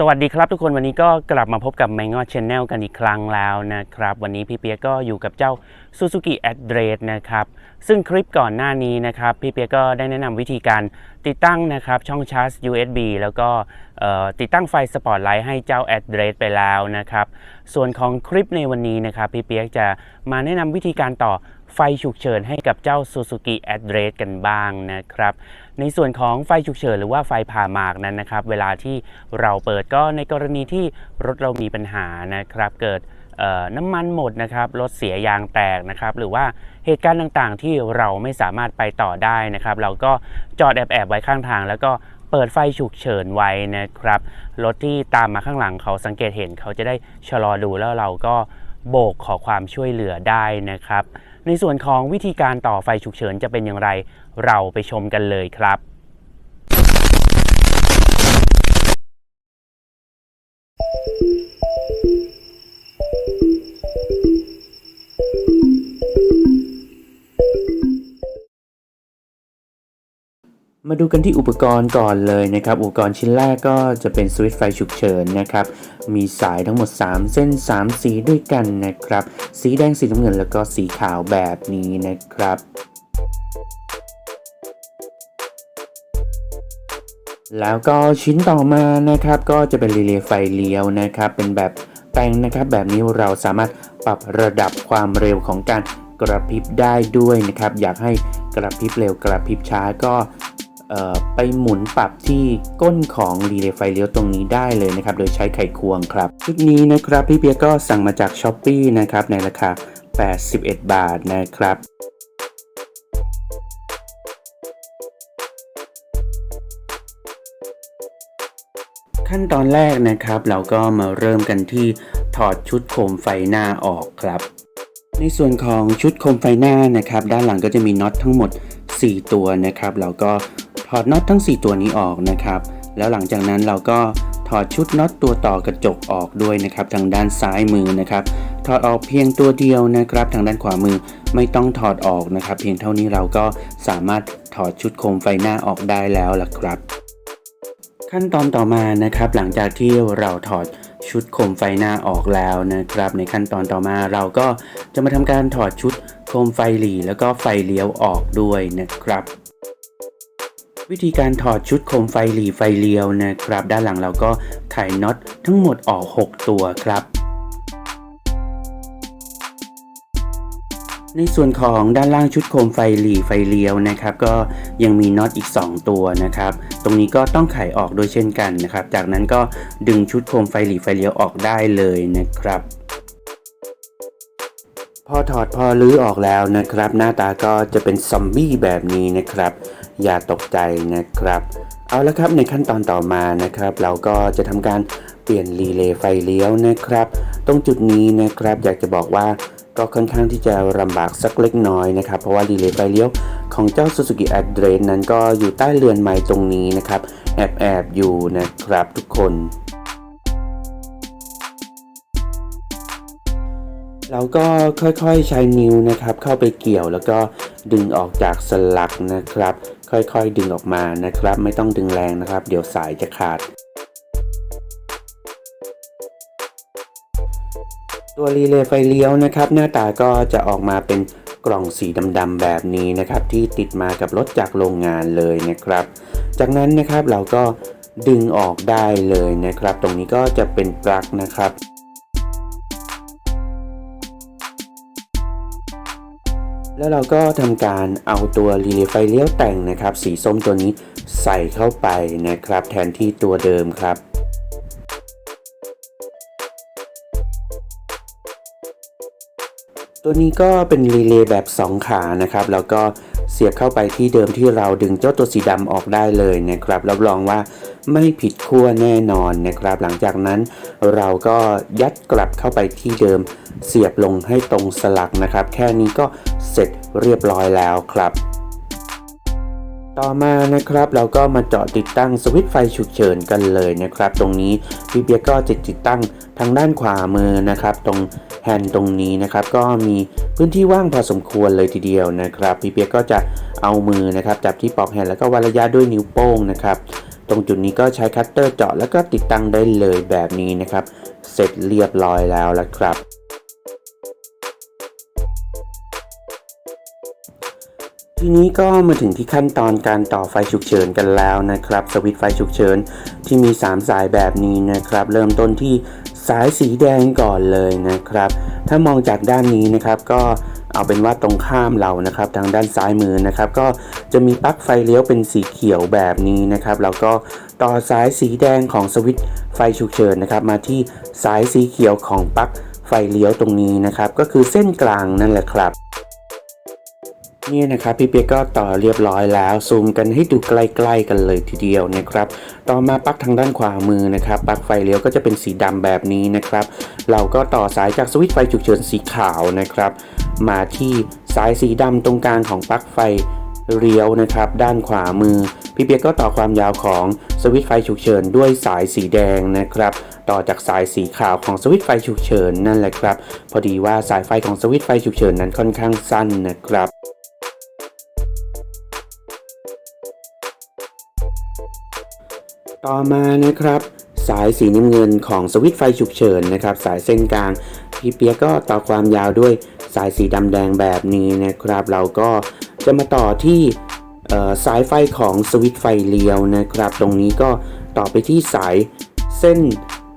สวัสดีครับทุกคนวันนี้ก็กลับมาพบกับแมงงอชแนลกันอีกครั้งแล้วนะครับ วันนี้พี่เปียกก็อยู่กับเจ้า Suzuki Address นะครับ ซึ่งคลิปก่อนหน้านี้นะครับ พี่เปียกก็ได้แนะนำวิธีการติดตั้งนะครับช่องชาร์จ USB แล้วก็ติดตั้งไฟสปอตไลท์ให้เจ้า Address ไปแล้วนะครับ ส่วนของคลิปในวันนี้นะครับ พี่เปียกจะมาแนะนำวิธีการต่อ ไฟฉุกเฉินให้กับเจ้า Suzuki Address กันบ้างนะครับ ในส่วนของไฟฉุกเฉินหรือว่าไฟผ่าหมากนั้นนะครับ เวลาที่เราเปิดก็ในกรณีที่รถเรามีปัญหานะครับ เกิดน้ำมันหมดนะครับรถเสียยางแตกนะครับ หรือว่าเหตุการณ์ต่างๆ ที่เราไม่สามารถไปต่อได้นะครับ เราก็จอดแอบๆไว้ข้างทาง แล้วก็เปิดไฟฉุกเฉินไว้นะครับรถที่ตามมาข้างหลังเขาสังเกตเห็นเขาจะได้ชะลอดูแล้วเราก็โบกขอความช่วยเหลือได้นะครับ ในส่วนของวิธีการต่อไฟฉุกเฉินจะเป็นอย่างไร เราไปชมกันเลยครับ มาดูกันที่อุปกรณ์ก่อนเลยนะครับ อุปกรณ์ชิ้นแรกก็จะเป็นสวิตช์ไฟฉุกเฉินนะครับ มีสายทั้งหมด 3 เส้น 3 สีด้วยกันนะครับ สีแดงสีน้ำเงินแล้วก็สีขาวแบบนี้นะครับแล้วก็ชิ้นต่อมานะครับก็จะเป็นรีเลย์ไฟเลี้ยวนะครับ เป็นแบบแต่งนะครับ แบบนี้เราสามารถปรับระดับความเร็วของการกระพริบได้ด้วยนะครับ อยากให้กระพริบเร็วกระพริบช้าก็ ไปหมุนปรับที่ก้นของรีเลย์ไฟเลี้ยวตรงนี้ได้เลยนะครับ โดยใช้ไขควงครับ ชุดนี้นะครับพี่เปียก็สั่งมาจาก s h อ p e e นะครับในราคา 81 บาทนะครับขั้นตอนแรกนะครับ เราก็มาเริ่มกันที่ถอดชุดโคมไฟหน้าออกครับ ในส่วนของชุดโคมไฟหน้านะครับ ด้านหลังก็จะมีน็อตทั้งหมด 4 ตัวนะครับ เราก็ ถอดน็อตทั้ง 4 ตัวนี้ออกนะครับ แล้วหลังจากนั้นเราก็ถอดชุดน็อตตัวต่อกระจกออกด้วยนะครับ ทางด้านซ้ายมือนะครับ ถอดออกเพียงตัวเดียวนะครับ ทางด้านขวามือไม่ต้องถอดออกนะครับ เพียงเท่านี้เราก็สามารถถอดชุดโคมไฟหน้าออกได้แล้วล่ะครับ ขั้นตอนต่อมานะครับ หลังจากที่เราถอดชุดโคมไฟหน้าออกแล้วนะครับ ในขั้นตอนต่อมาเราก็จะมาทำการถอดชุดโคมไฟหลีแล้วก็ไฟเลี้ยวออกด้วยนะครับ วิธีการถอดชุดโคมไฟหลีไฟเลี้ยวนะครับ ด้านหลังเราก็ไขน็อตทั้งหมดออก 6 ตัวครับ ในส่วนของด้านล่างชุดโคมไฟหลีไฟเลี้ยวนะครับ ก็ยังมีน็อตอีก 2 ตัวนะครับ ตรงนี้ก็ต้องไขออกด้วยเช่นกันนะครับ จากนั้นก็ดึงชุดโคมไฟหลีไฟเลี้ยวออกได้เลยนะครับพอถอดพอรื้อออกแล้วนะครับ หน้าตาก็จะเป็นซอมบี้แบบนี้นะครับ อย่าตกใจนะครับ เอาละครับในขั้นตอนต่อมานะครับ เราก็จะทำการเปลี่ยนรีเลย์ไฟเลี้ยวนะครับ ตรงจุดนี้นะครับอยากจะบอกว่าก็ค่อนข้างที่จะลำบากสักเล็กน้อยนะครับ เพราะว่ารีเลย์ไฟเลี้ยวของเจ้า Suzuki a d r e s s นั้นก็อยู่ใต้เรือนไม้ตรงนี้นะครับ แอบแอบอยู่นะครับทุกคนเราก็ค่อยๆใช้นิ้วนะครับเข้าไปเกี่ยวแล้วก็ดึงออกจากสลักนะครับ ค่อยๆดึงออกมานะครับ ไม่ต้องดึงแรงนะครับ เดี๋ยวสายจะขาด ตัวรีเลย์ไฟเลี้ยวนะครับ หน้าตาก็จะออกมาเป็นกล่องสีดำๆแบบนี้นะครับ ที่ติดมากับรถจากโรงงานเลยนะครับ จากนั้นนะครับเราก็ดึงออกได้เลยนะครับ ตรงนี้ก็จะเป็นปลั๊กนะครับ แล้วเราก็ทำการเอาตัวรีเลย์ไฟเลี้ยวแต่งนะครับ สีส้มตัวนี้ใส่เข้าไปนะครับ แทนที่ตัวเดิมครับตัวนี้ก็เป็นรีเลย์แบบ 2 ขานะครับ แล้วก็เสียบเข้าไปที่เดิมที่เราดึงเจ้าตัวสีดำออกได้เลยนะครับรับรองว่า ไม่ผิดขั้วแน่นอนนะครับ หลังจากนั้นเราก็ยัดกลับเข้าไปที่เดิม เสียบลงให้ตรงสลักนะครับ แค่นี้ก็เสร็จเรียบร้อยแล้วครับต่อมานะครับเราก็มาเจาะติดตั้งสวิตช์ไฟฉุกเฉินกันเลยนะครับ ตรงนี้พี่เปียกก็จะติดตั้งทางด้านขวามือนะครับ ตรงแฮนด์ตรงนี้นะครับ ก็มีพื้นที่ว่างพอสมควรเลยทีเดียวนะครับพี่เปียกก็จะเอามือนะครับจับที่ปลอกแฮนด์แล้วก็วัดระยะด้วยนิ้วโป้งนะครับ ตรงจุดนี้ก็ใช้คัตเตอร์เจาะแล้วก็ติดตั้งได้เลยแบบนี้นะครับ เสร็จเรียบร้อยแล้วละครับ ทีนี้ก็มาถึงที่ขั้นตอนการต่อไฟฉุกเฉินกันแล้วนะครับ สวิตช์ไฟฉุกเฉินที่มี 3 สายแบบนี้นะครับ เริ่มต้นที่สายสีแดงก่อนเลยนะครับ ถ้ามองจากด้านนี้นะครับก็ เอาเป็นว่าตรงข้ามเรานะครับทางด้านซ้ายมือนะครับ ก็จะมีปลั๊กไฟเลี้ยวเป็นสีเขียวแบบนี้นะครับแล้วก็ต่อสายสีแดงของสวิตช์ไฟฉุกเฉินนะครับ มาที่สายสีเขียวของปลั๊กไฟเลี้ยวตรงนี้นะครับ ก็คือเส้นกลางนั่นแหละครับนี่นะครับพี่เปียกก็ต่อเรียบร้อยแล้วซูมกันให้ดูใกล้ๆกันเลยทีเดียวนะครับ ต่อมาปลั๊กทางด้านขวามือนะครับปลั๊กไฟเลี้ยวก็จะเป็นสีดำแบบนี้นะครับ เราก็ต่อสายจากสวิตช์ไฟฉุกเฉินสีขาวนะครับ มาที่สายสีดำตรงกลางของปลั๊กไฟเลี้ยวนะครับ ด้านขวามือ พี่เปียกก็ต่อความยาวของสวิตช์ไฟฉุกเฉินด้วยสายสีแดงนะครับ ต่อจากสายสีขาวของสวิตช์ไฟฉุกเฉินนั่นแหละครับ พอดีว่าสายไฟของสวิตช์ไฟฉุกเฉินนั้นค่อนข้างสั้นนะครับต่อมานะครับสายสีน้ำเงินของสวิตช์ไฟฉุกเฉินนะครับ สายเส้นกลางพี่เปียกก็ต่อความยาวด้วย สายสีดำแดงแบบนี้นะครับ เราก็จะมาต่อที่สายไฟของสวิตไฟเลี้ยวนะครับ ตรงนี้ก็ต่อไปที่สายเส้น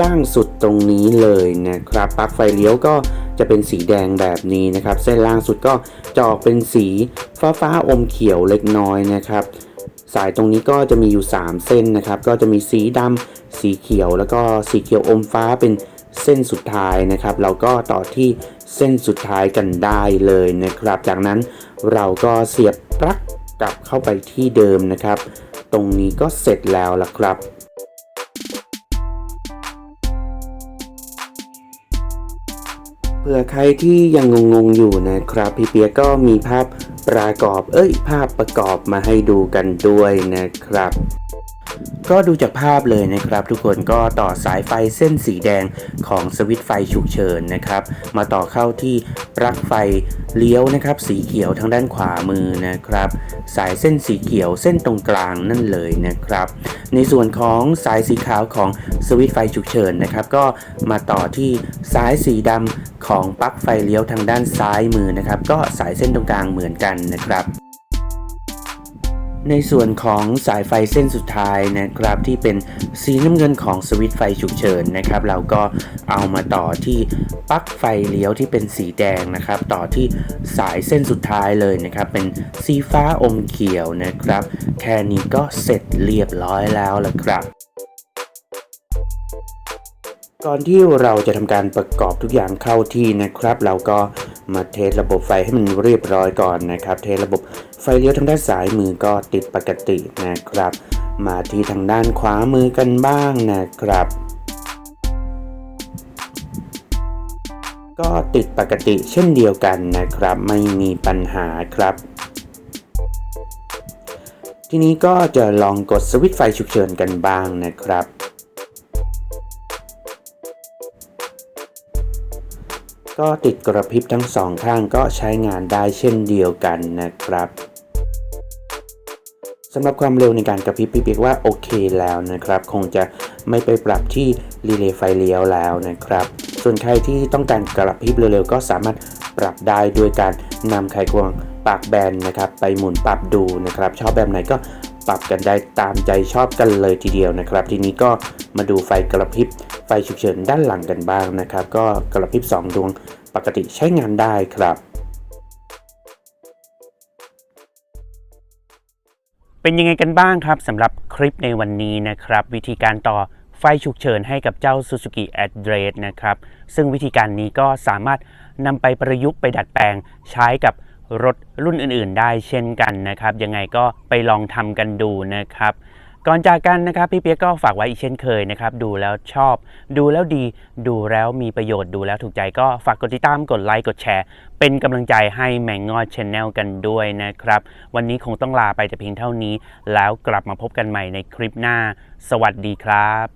ล่างสุดตรงนี้เลยนะครับปลั๊กไฟเลี้ยวก็จะเป็นสีแดงแบบนี้นะครับ เส้นล่างสุดก็จอกเป็นสีฟ้าฟ้าอมเขียวเล็กน้อยนะครับ สายตรงนี้ก็จะมีอยู่ 3 เส้นนะครับ ก็จะมีสีดำสีเขียวแล้วก็สีเขียวอมฟ้าเป็น เส้นสุดท้ายนะครับ เราก็ต่อที่เส้นสุดท้ายกันได้เลยนะครับ จากนั้นเราก็เสียบปลั๊กกลับเข้าไปที่เดิมนะครับ ตรงนี้ก็เสร็จแล้วล่ะครับเผื่อใครที่ยังงงๆอยู่นะครับ พี่เปียกก็มีภาพประกอบ เอ้ย ภาพประกอบมาให้ดูกันด้วยนะครับ ก็ดูจากภาพเลยนะครับทุกคนก็ต่อสายไฟเส้นสีแดงของสวิตช์ไฟฉุกเฉินนะครับ มาต่อเข้าที่ปลั๊กไฟเลี้ยวนะครับ สีเขียวทางด้านขวามือนะครับ สายเส้นสีเขียวเส้นตรงกลางนั่นเลยนะครับ ในส่วนของสายสีขาวของสวิตช์ไฟฉุกเฉินนะครับ ก็มาต่อที่สายสีดำของปลั๊กไฟเลี้ยวทางด้านซ้ายมือนะครับ ก็สายเส้นตรงกลางเหมือนกันนะครับ ในส่วนของสายไฟเส้นสุดท้ายนะครับที่เป็นสีน้ำเงินของสวิตช์ไฟฉุกเฉินนะครับ เราก็เอามาต่อที่ปลั๊กไฟเลี้ยวที่เป็นสีแดงนะครับ ต่อที่สายเส้นสุดท้ายเลยนะครับ เป็นสีฟ้าอมเขียวนะครับ แค่นี้ก็เสร็จเรียบร้อยแล้วละครับ ก่อนที่เราจะทำการประกอบทุกอย่างเข้าที่นะครับ เราก็มาเทสระบบไฟให้มันเรียบร้อยก่อนนะครับ เทสระบบไฟเลี้ยวทางด้านซ้ายมือก็ติดปกตินะครับ มาที่ทางด้านขวามือกันบ้างนะครับ ก็ติดปกติเช่นเดียวกันนะครับ ไม่มีปัญหาครับทีนี้ก็จะลองกดสวิตช์ไฟฉุกเฉินกันบ้างนะครับ ก็ติดกระพริบทั้งสองข้างก็ใช้งานได้เช่นเดียวกันนะครับสำหรับความเร็วในการกระพริบพี่เปียกว่าโอเคแล้วนะครับ คงจะไม่ไปปรับที่รีเลย์ไฟเลี้ยวแล้วนะครับ ส่วนใครที่ต้องการกระพริบเร็วๆก็สามารถปรับได้โดยการนำไขควงปากแบนนะครับ ไปหมุนปรับดูนะครับ ชอบแบบไหนก็ปรับกันได้ตามใจชอบกันเลยทีเดียวนะครับ ทีนี้ก็มาดูไฟกระพริบ ฟฉุกเฉินด้านหลังกันบ้างนะครับ ก็กระพริบสองดวงปกติใช้งานได้ครับ เป็นยังไงกันบ้างครับสำหรับคลิปในวันนี้นะครับ วิธีการต่อไฟฉุกเฉินให้กับเจ้า Suzuki a d r e s นะครับ ซึ่งวิธีการนี้ก็สามารถนำไปประยุกต์ไปดัดแปลงใช้กับรถรุ่นอื่น ๆ ได้เช่นกันนะครับ ยังไงก็ไปลองทำกันดูนะครับ ก่อนจากกันนะครับพี่เปียกก็ฝากไว้อีกเช่นเคยนะครับดูแล้วชอบ ดูแล้วดี ดูแล้วมีประโยชน์ดูแล้วถูกใจก็ฝากกดติดตามกดไลค์กดแชร์ เป็นกำลังใจให้แมงงอดชแนลกันด้วยนะครับ วันนี้คงต้องลาไปแต่เพียงเท่านี้ แล้วกลับมาพบกันใหม่ในคลิปหน้า สวัสดีครับ